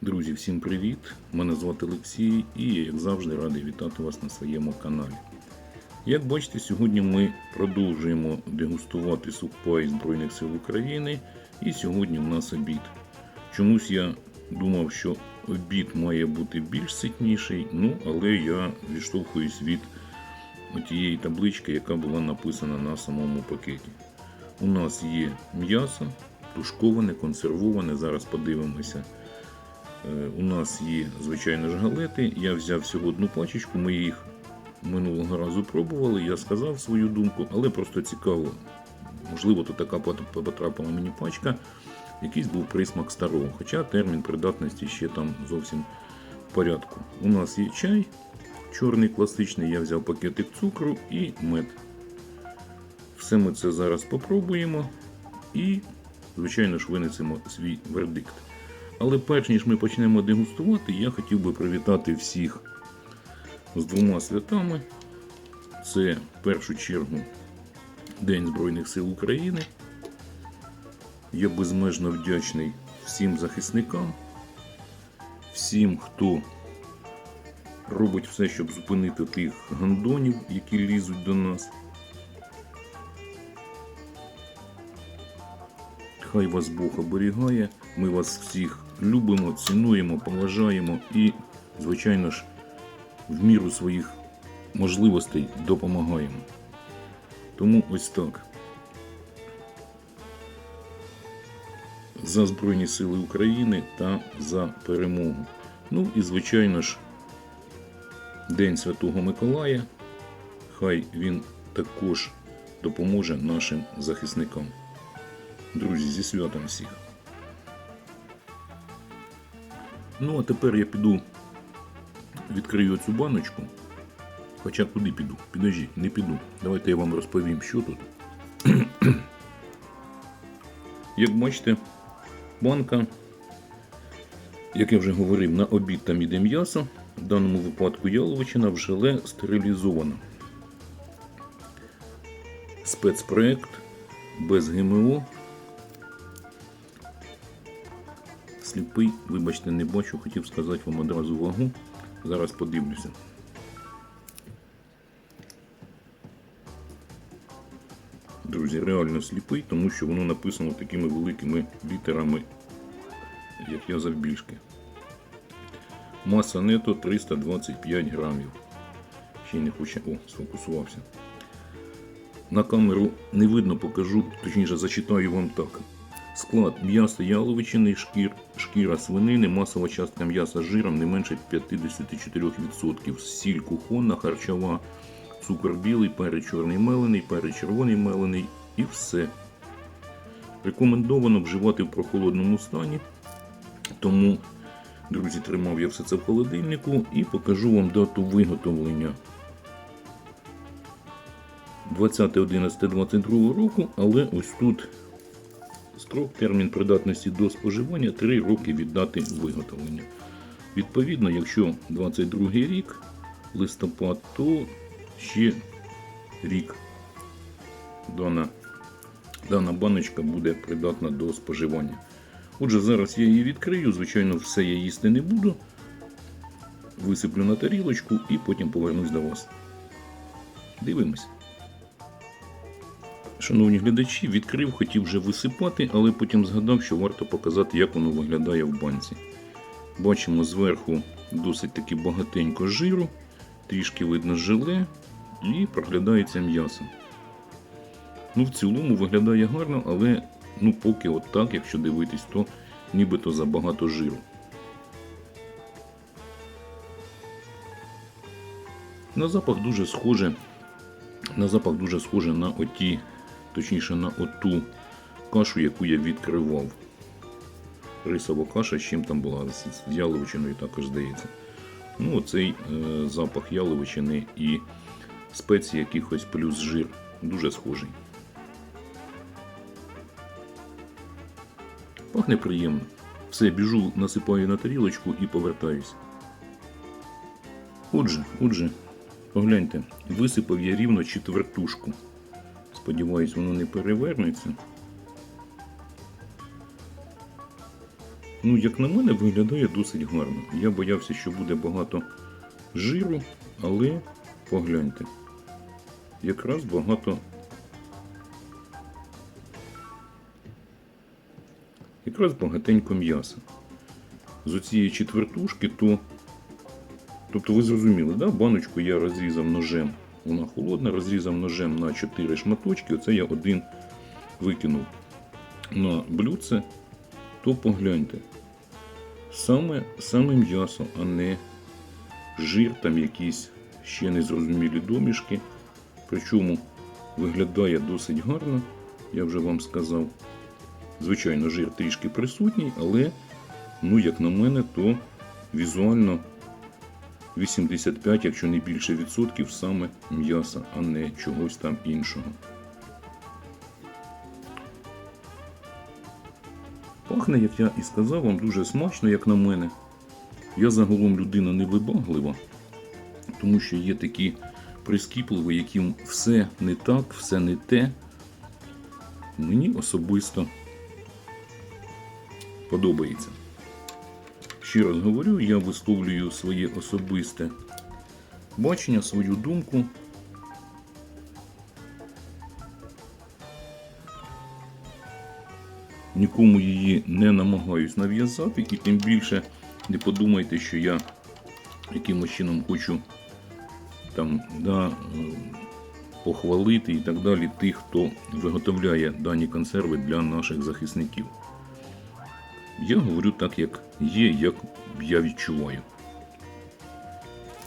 Друзі, всім привіт! Мене звати Олексій і я, як завжди, радий вітати вас на своєму каналі. Як бачите, сьогодні ми продовжуємо дегустувати сухпай Збройних сил України. І сьогодні в нас обід. Чомусь я думав, що обід має бути більш ситніший, ну але я відштовхуюсь від тієї таблички, яка була написана на самому пакеті. У нас є м'ясо, тушковане, консервоване. Зараз подивимося. Е, У нас є, звичайно ж, галети. Я взяв всього одну пачечку, ми їх минулого разу пробували. Я сказав свою думку, але просто цікаво. Можливо, то така потрапила мені пачка, якийсь був присмак старого, хоча термін придатності ще там зовсім в порядку. У нас є чай, чорний класичний, я взяв пакетик цукру і мед. Все ми це зараз попробуємо і, звичайно ж, винесемо свій вердикт. Але перш ніж ми почнемо дегустувати, я хотів би привітати всіх з двома святами. Це в першу чергу День Збройних сил України. Я безмежно вдячний всім захисникам, всім, хто робить все, щоб зупинити тих гандонів, які лізуть до нас. Хай вас Бог оберігає. Ми вас всіх любимо, цінуємо, поважаємо і, звичайно ж, в міру своїх можливостей допомагаємо. Тому ось так. За Збройні Сили України та за перемогу. Ну і, звичайно ж, День Святого Миколая. Хай він також допоможе нашим захисникам. Друзі, зі святом всіх. Ну, а тепер я піду відкрию цю баночку. Хоча куди піду? Підождіть, не піду. Давайте я вам розповім, що тут. Як бачите, банка, як я вже говорив, на обід там іде м'ясо. В даному випадку яловичина в желе стерилізована. Спецпроект без ГМО. Сліпий, вибачте, не бачу, хотів сказати вам одразу вагу. Зараз подивлюся. Друзі, реально сліпий, тому що воно написано такими великими літерами, як я завбільшки. Маса нето 325 грамів. Ще не хоче. О, сфокусувався. На камеру не видно, покажу, точніше зачитаю вам так. Склад м'ясо яловичини, шкір, шкіра свинини, масова частка м'яса з жиром не менше 54%, сіль кухонна, харчова, цукор білий, перець чорний мелений, перець червоний мелений і все. Рекомендовано вживати в прохолодному стані. Тому, друзі, тримав я все це в холодильнику і покажу вам дату виготовлення. 20.11.22 року, але ось тут строк термін придатності до споживання 3 роки від дати виготовлення. Відповідно, якщо 22 рік, листопад, то ще рік дана, дана баночка буде придатна до споживання. Отже, зараз я її відкрию, звичайно, все я їсти не буду. Висиплю на тарілочку і потім повернусь до вас. Дивимось. Шановні глядачі, відкрив, хотів вже висипати, але потім згадав, що варто показати, як воно виглядає в банці. Бачимо зверху досить таки багатенько жиру, трішки видно желе і проглядається м'ясо. Ну, в цілому виглядає гарно, але ну, поки от так, якщо дивитись, то нібито забагато жиру. На запах дуже схоже. На запах дуже схоже на оті точніше на оту кашу, яку я відкривав. Рисова каша, з чим там була, з яловичиною також здається. Ну, оцей е, запах яловичини і спеції якихось плюс жир. Дуже схожий. Пахне приємно. Все, біжу, насипаю на тарілочку і повертаюсь. Отже, отже, погляньте, висипав я рівно четвертушку Сподіваюсь, воно не перевернеться. Ну, як на мене, виглядає досить гарно. Я боявся, що буде багато жиру, але погляньте. Якраз багато. Якраз багатенько м'яса. З оцієї четвертушки, то. Тобто ви зрозуміли, да? баночку я розрізав ножем. Вона холодна, розрізав ножем на 4 шматочки. Оце я один викинув на блюдце, то погляньте. Саме, саме м'ясо, а не жир, там якісь ще незрозумілі домішки. Причому виглядає досить гарно, я вже вам сказав. Звичайно, жир трішки присутній, але, ну, як на мене, то візуально 85, якщо не більше відсотків, саме м'яса, а не чогось там іншого. Пахне, як я і сказав, вам дуже смачно, як на мене. Я загалом людина невибаглива, тому що є такі прискіпливі, яким все не так, все не те. Мені особисто подобається. Ще раз говорю, я висловлюю своє особисте бачення, свою думку. Нікому її не намагаюсь нав'язати, і тим більше не подумайте, що я якимось чином хочу там да, е, похвалити і так далі тих, хто виготовляє дані консерви для наших захисників. Я говорю так, як є, як я відчуваю.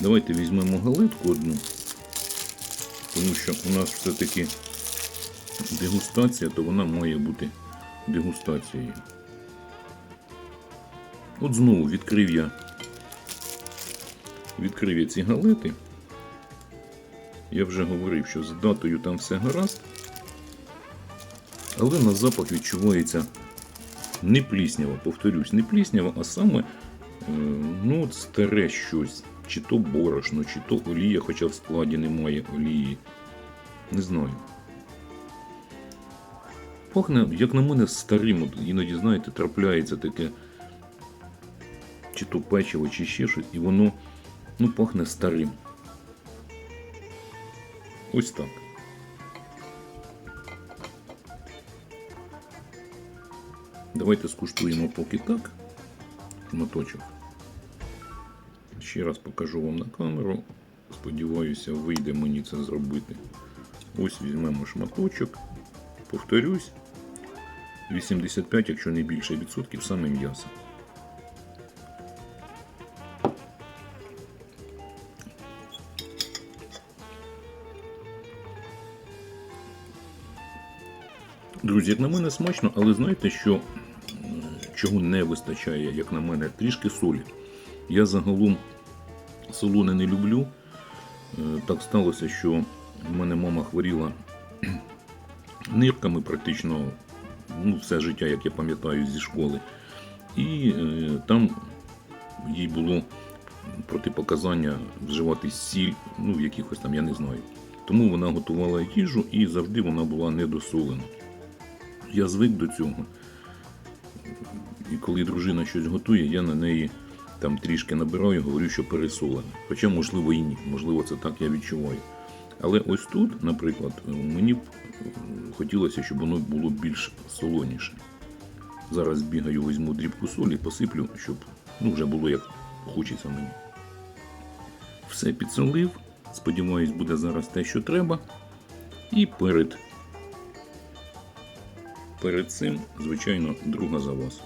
Давайте візьмемо галетку одну, тому що у нас все-таки дегустація, то вона має бути дегустацією. От знову відкрив я відкрив я ці галети. Я вже говорив, що з датою там все гаразд, але на запах відчувається не пліснява, повторюсь, не пліснява, а саме е, ну, старе щось. Чи то борошно, чи то олія, хоча в складі немає олії. Не знаю. Пахне, як на мене, старим. От іноді, знаєте, трапляється таке чи то печиво, чи ще щось, і воно ну, пахне старим. Ось так. Давайте скуштуємо поки так. Шматочок. Ще раз покажу вам на камеру. Сподіваюся, вийде мені це зробити. Ось візьмемо шматочок. Повторюсь, 85, якщо не більше відсотків, саме м'ясо. Друзі, як на мене смачно, але знаєте, що чого не вистачає, як на мене, трішки солі. Я загалом солоне не люблю. Е, Так сталося, що в мене мама хворіла нирками практично ну, все життя, як я пам'ятаю, зі школи. І е, там їй було протипоказання вживати сіль, ну, в якихось там, я не знаю. Тому вона готувала їжу і завжди вона була недосолена. Я звик до цього. І коли дружина щось готує, я на неї там трішки набираю, говорю, що пересолене. Хоча, можливо, і ні. Можливо, це так я відчуваю. Але ось тут, наприклад, мені б хотілося, щоб воно було більш солоніше. Зараз бігаю, візьму дрібку солі, посиплю, щоб ну, вже було як хочеться мені. Все підсолив. Сподіваюсь, буде зараз те, що треба. І перед, перед цим, звичайно, друга за вас.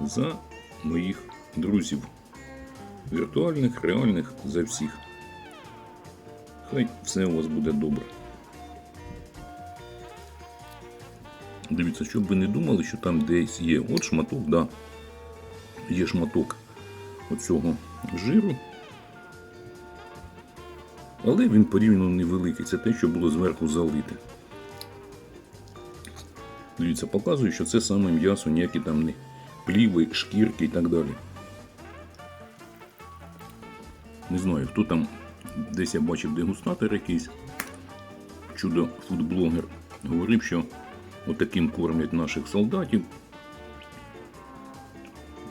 За моїх друзів. Віртуальних, реальних, за всіх. Хай все у вас буде добре. Дивіться, щоб ви не думали, що там десь є от шматок, да, є шматок оцього жиру. Але він порівняно невеликий. Це те, що було зверху залите. Дивіться, показую, що це саме м'ясо, ніякі там не пліви, шкірки і так далі. Не знаю, хто там, десь я бачив дегустатор якийсь. чудо фудблогер говорив, що отаким кормять наших солдатів.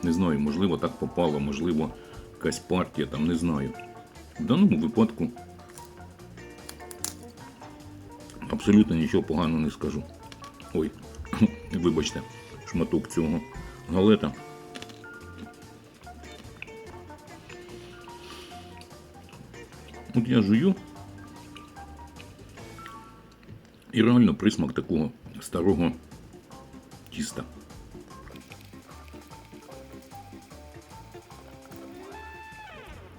Не знаю, можливо, так попало, можливо, якась партія, там не знаю. В даному випадку абсолютно нічого поганого не скажу. Ой, вибачте, шматок цього галета. От я жую. І реально присмак такого старого тіста.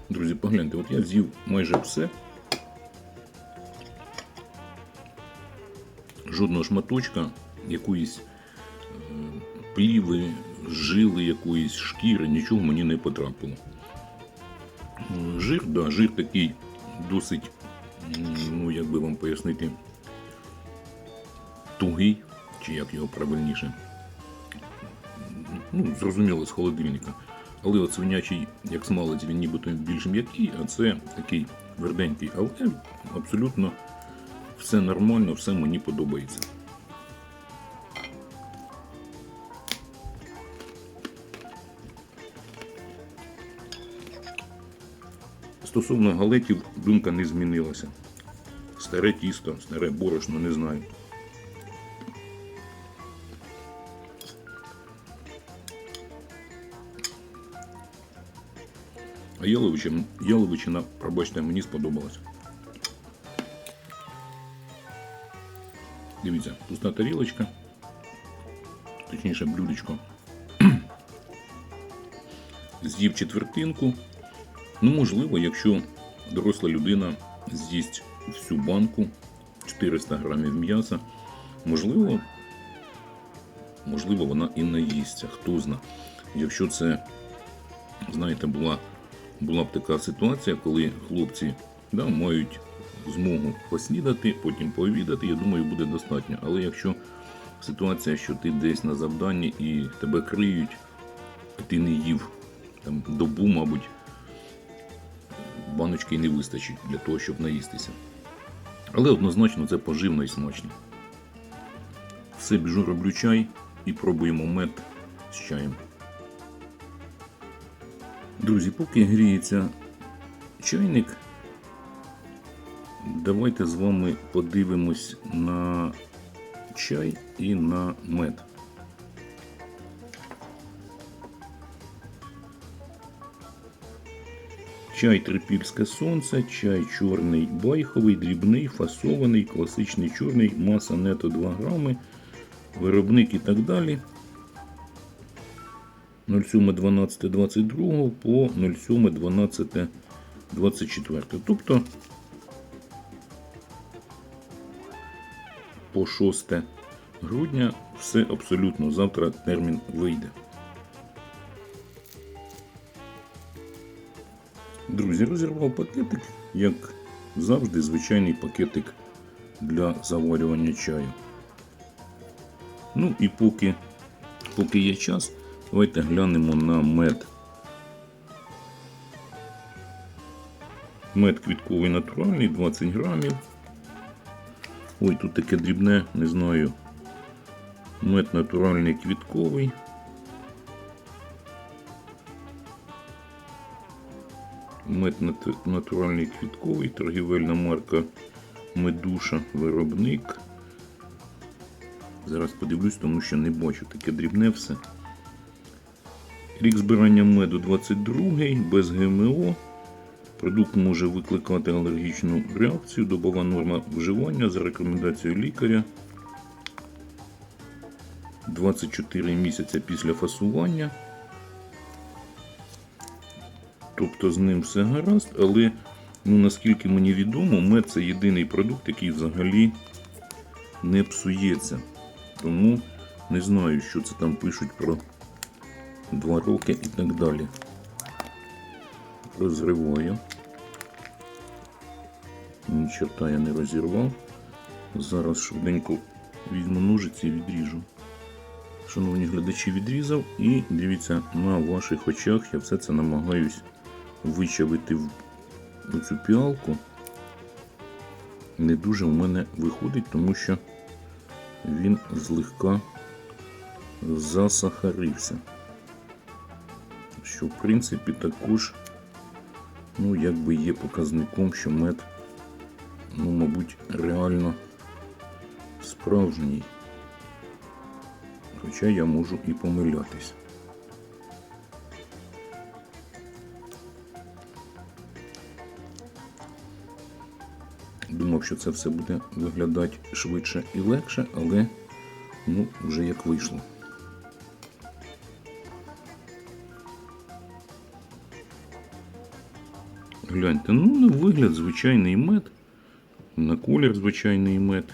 Друзі, погляньте, от я з'їв майже все. Жодного шматочка, якоїсь е, пліви, жили якоїсь шкіри, нічого мені не потрапило. Жир, да, жир такий досить, ну як би вам пояснити, тугий, чи як його правильніше. Ну, зрозуміло, з холодильника. Але от свинячий, як смалець, він нібито більш м'який, а це такий тверденький. Але абсолютно все нормально, все мені подобається. Стосовно галетів, думка не змінилася. Старе тісто, старе борошно, не знаю. А яловичина, яловичина, пробачте, мені сподобалась. Дивіться, пуста тарілочка. Точніше, блюдечко. З'їв четвертинку. Ну, можливо, якщо доросла людина з'їсть всю банку 400 грамів м'яса, можливо, можливо, вона і наїсться, хто зна. Якщо це, знаєте, була, була б така ситуація, коли хлопці да, мають змогу поснідати, потім пообідати, я думаю, буде достатньо. Але якщо ситуація, що ти десь на завданні і тебе криють, ти не їв там, добу, мабуть, баночки не вистачить для того, щоб наїстися. Але однозначно це поживно і смачно. Все біжу роблю чай і пробуємо мед з чаєм. Друзі, поки гріється чайник, давайте з вами подивимось на чай і на мед. Чай трипільське сонце, чай чорний байховий, дрібний, фасований, класичний чорний, маса нето 2 грами, виробник і так далі. 07.12.22 по 07.12.24. Тобто по 6 грудня все абсолютно завтра термін вийде. Друзі, розірвав пакетик, як завжди, звичайний пакетик для заварювання чаю. Ну і поки, поки є час, давайте глянемо на мед. Мед квітковий натуральний, 20 грамів. Ой, тут таке дрібне, не знаю. Мед натуральний квітковий. Мед натуральний квітковий, торгівельна марка Медуша, виробник. Зараз подивлюсь, тому що не бачу таке дрібне все. Рік збирання меду 22 без ГМО. Продукт може викликати алергічну реакцію. Добова норма вживання за рекомендацією лікаря. 24 місяця після фасування. Тобто з ним все гаразд, але ну, наскільки мені відомо, мед це єдиний продукт, який взагалі не псується. Тому не знаю, що це там пишуть про 2 роки і так далі. Розриваю. Ні черта я не розірвав. Зараз швиденько візьму ножиці і відріжу. Шановні глядачі, відрізав і дивіться, на ваших очах я все це намагаюсь вичавити в цю піалку. не дуже в мене виходить, тому що він злегка засахарився. Що, в принципі, також, ну, якби є показником, що мед, ну, мабуть, реально справжній. Хоча я можу і помилятись. Що це все буде виглядати швидше і легше, але ну, вже як вийшло. Гляньте, ну на вигляд звичайний мед, на колір звичайний мед.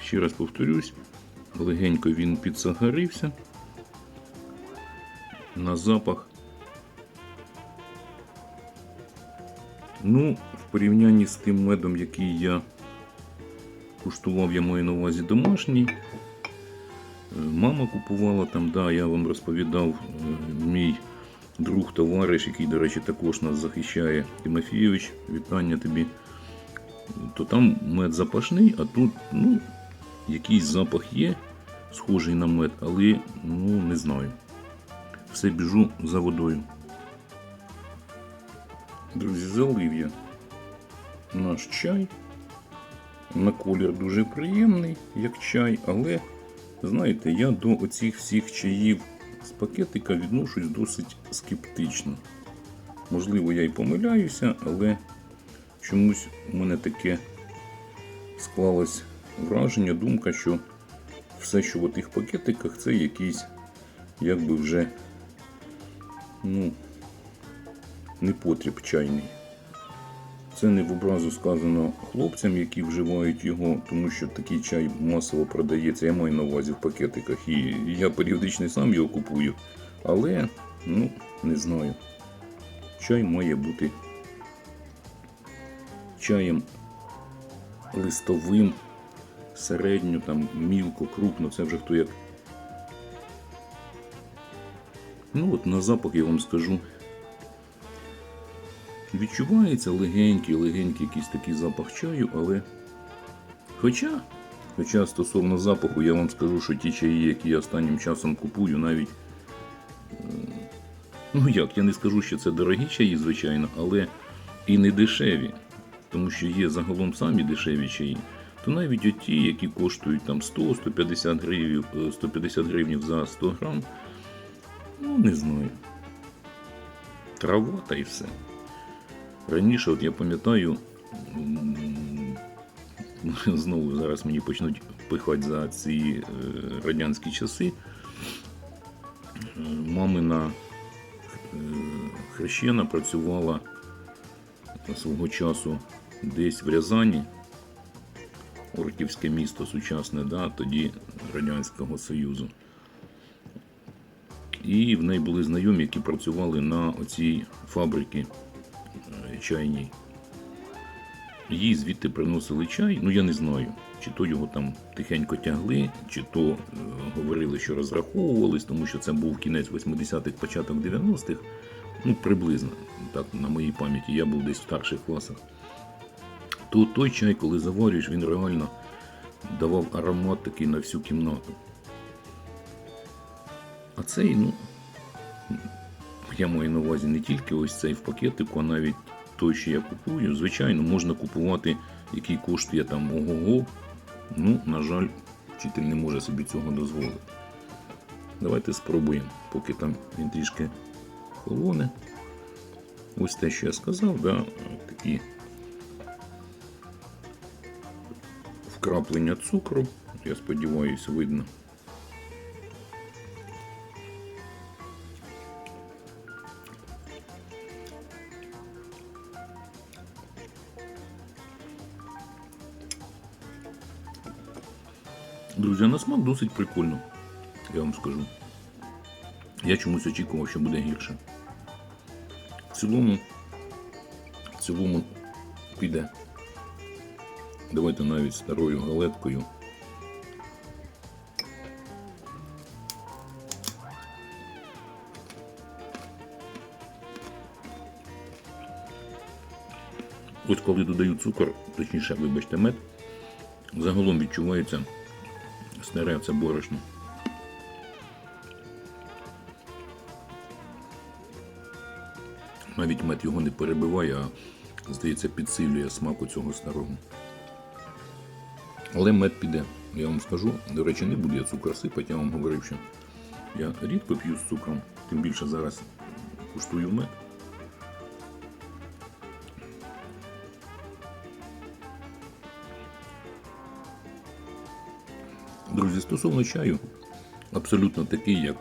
Ще раз повторюсь, легенько він підсагарився. На запах. Ну, в порівнянні з тим медом, який я куштував, я маю на увазі домашній. Е, Мама купувала там, да, я вам розповідав, е, мій друг, товариш, який, до речі, також нас захищає, Тимофійович, вітання тобі. То там мед запашний, а тут, ну, якийсь запах є, схожий на мед, але ну, не знаю. Все біжу за водою. Друзі, залив я наш чай. На колір дуже приємний, як чай, але, знаєте, я до оцих всіх чаїв з пакетика відношусь досить скептично. Можливо, я і помиляюся, але чомусь у мене таке склалось враження, думка, що все, що в тих пакетиках, це якийсь якби вже ну, непотріб чайний. Це не в образу сказано хлопцям, які вживають його, тому що такий чай масово продається, я маю на увазі в пакетиках, і я періодично сам його купую. Але, ну, не знаю. Чай має бути чаєм листовим, середньо, там, мілко, крупно, це вже хто як. Ну от на запах я вам скажу. Відчувається легенький, легенький якийсь такий запах чаю, але. Хоча, хоча стосовно запаху, я вам скажу, що ті чаї, які я останнім часом купую, навіть. Ну як, я не скажу, що це дорогі чаї, звичайно, але і не дешеві. Тому що є загалом самі дешеві чаї, то навіть оті, які коштують там 100-150 гривень, 150 гривень за 100 грам, ну не знаю. Трава та й все. Раніше, от я пам'ятаю, знову зараз мені почнуть пихати за ці е, радянські часи. Е, Мамина е, хрещена працювала свого часу десь в Рязані, Орківське місто сучасне, да, тоді Радянського Союзу. І в неї були знайомі, які працювали на оцій фабриці чайній. Їй звідти приносили чай, ну я не знаю, чи то його там тихенько тягли, чи то е, говорили, що розраховувались, тому що це був кінець 80-х, початок 90-х. Ну, приблизно, так, на моїй пам'яті, я був десь в старших класах. То той чай, коли заварюєш, він реально давав аромат такий на всю кімнату. А цей, ну, я маю на увазі не тільки ось цей в пакетику, а навіть той, що я купую. Звичайно, можна купувати, який коштує там ого-го. Ну, на жаль, вчитель не може собі цього дозволити. Давайте спробуємо, поки там він трішки холоне. Ось те, що я сказав, да, такі вкраплення цукру. Я сподіваюся, видно. Друзі, на смак досить прикольно, я вам скажу. Я чомусь очікував, що буде гірше. В цілому, в цілому піде. Давайте навіть старою галеткою. От коли додаю цукор, точніше, вибачте, мед, загалом відчувається старе це борошно. Навіть мед його не перебиває, а здається, підсилює смаку цього старого. Але мед піде, я вам скажу. До речі, не буду я цукор сипати, я вам говорив, що я рідко п'ю з цукром, тим більше зараз куштую мед. Стосовно чаю, абсолютно такий, як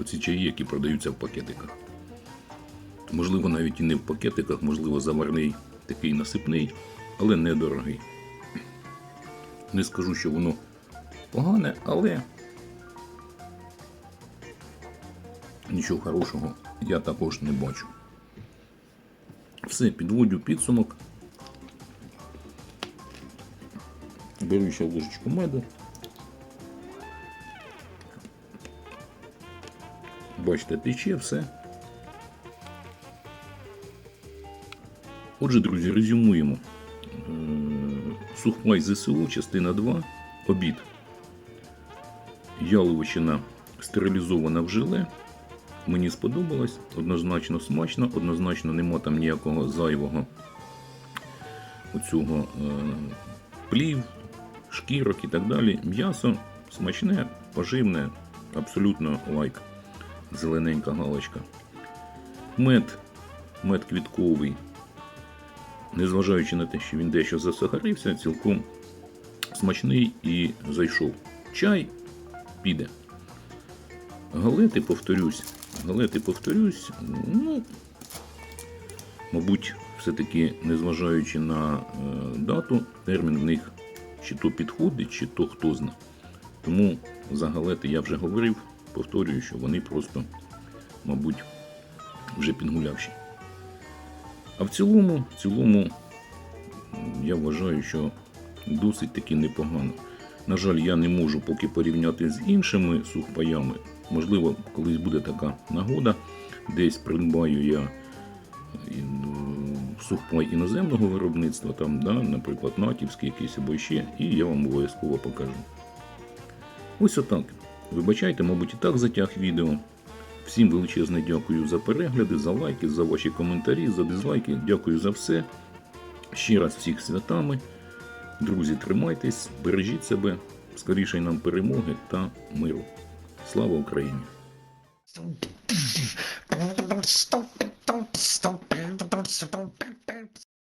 оці чаї, які продаються в пакетиках. Можливо, навіть і не в пакетиках, можливо, заварний такий насипний, але недорогий. Не скажу, що воно погане, але нічого хорошого я також не бачу. Все, підводю підсумок. Беру ще ложечку меду. Бачите, тече все. Отже, друзі, резюмуємо. Е, Сухпай ЗСУ, частина 2, обід. Яловичина стерилізована в желе. Мені сподобалось, однозначно смачно, однозначно нема там ніякого зайвого оцього е, плів, шкірок і так далі. М'ясо смачне, поживне, абсолютно лайк. Зелененька галочка. Мед, мед квітковий. Незважаючи на те, що він дещо засахарився, цілком смачний і зайшов. Чай піде. Галети, повторюсь, галети, повторюсь, ну, мабуть, все-таки, незважаючи на е, дату, термін в них чи то підходить, чи то хто зна. Тому за галети я вже говорив, повторюю, що вони просто, мабуть, вже підгулявші. А в цілому, в цілому, я вважаю, що досить таки непогано. На жаль, я не можу поки порівняти з іншими сухпаями. Можливо, колись буде така нагода, десь придбаю я ну, сухпай іноземного виробництва, там, да, наприклад, натівський якийсь або ще, і я вам обов'язково покажу. Ось отак. Вибачайте, мабуть, і так затяг відео. Всім величезне дякую за перегляди, за лайки, за ваші коментарі, за дизлайки. Дякую за все. Ще раз всіх святами. Друзі, тримайтесь, бережіть себе, скоріше нам перемоги та миру. Слава Україні!